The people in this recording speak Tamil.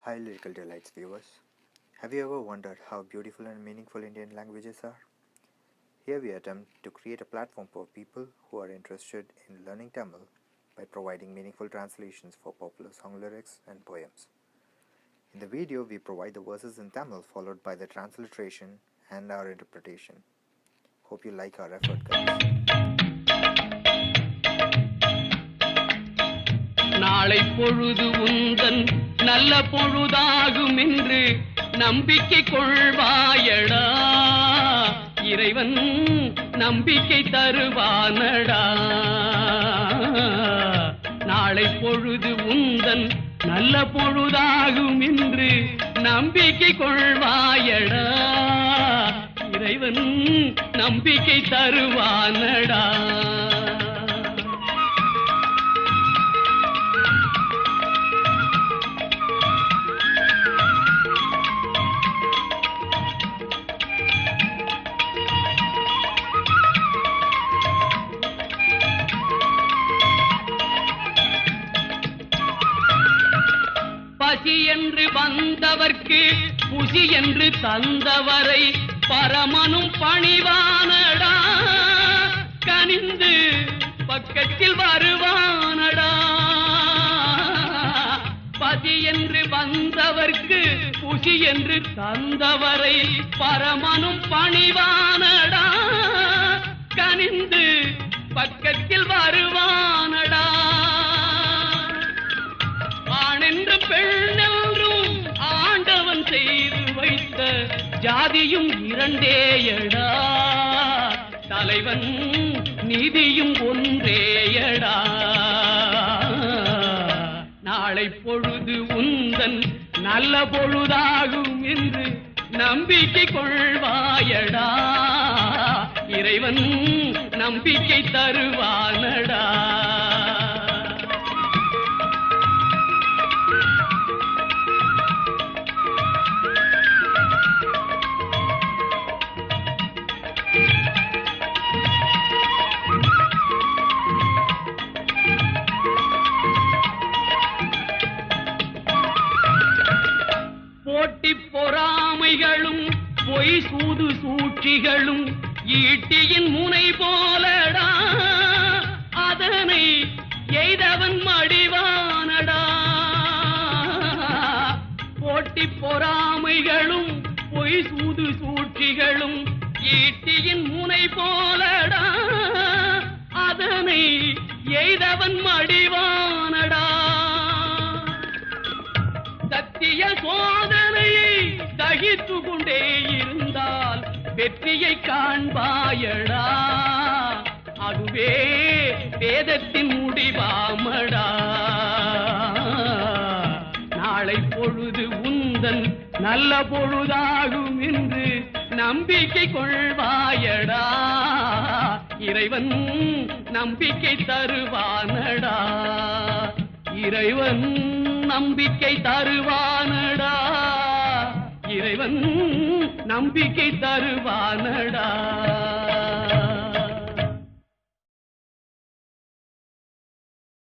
Hi, Lyrical Delights viewers. Have you ever wondered how beautiful and meaningful Indian languages are? Here we attempt to create a platform for people who are interested in learning Tamil by providing meaningful translations for popular song lyrics and poems. In the video, we provide the verses in Tamil followed by the transliteration and our interpretation. Hope you like our effort, guys. நாளை பொழுது உந்தன் நல்ல பொழுதாகும் என்று நம்பிக்கை கொள்வாயடா. இறைவன் நம்பிக்கை தருவானடா. நாளை பொழுது உந்தன் நல்ல பொழுதாகும் என்று நம்பிக்கை கொள்வாயடா. இறைவன் நம்பிக்கை தருவானடா. பசி என்று வந்தவர்க்கு புசி என்று தந்தவரை பரமனும் பணிவானடா. கனிந்து பக்கத்தில் வருவானடா. பசி என்று வந்தவர்க்கு புசி என்று தந்தவரை பரமனும் பணிவானடா. கனிந்து பக்கத்தில் வருவானடா. ஆணென்று பெண் செய்து வைத்த ஜாதியும் இரண்டேயடா. தலைவன் நீதியும் ஒன்றேயடா. நாளை பொழுது உந்தன் நல்ல பொழுதாகும் என்று நம்பிக்கை கொள்வாயடா. இறைவன் நம்பிக்கை தருவானடா. சூழ்ச்சிகளும் பொய் சூது சூழ்ச்சிகளும் ஈட்டியின் முனை போலடா. அதனை எய்தவன் மடிவானடா. போட்டி பொறாமைகளும் பொய் சூது சூழ்ச்சிகளும் ஈட்டியின் முனை போலடா. அதனை எய்தவன் மடிவானடா. சத்திய சோ சகித்து கொண்டே இருந்தால் வெற்றியை காண்பாயடா. அதுவே வேதத்தின் முடிவாமடா. நாளை பொழுது உந்தன் நல்ல பொழுதாகும் என்று நம்பிக்கை கொள்வாயடா. இறைவன் நம்பிக்கை தருவானடா. இறைவன் நம்பிக்கை தருவானடா. இறைவன் நம்பிக்கை தருவானடா.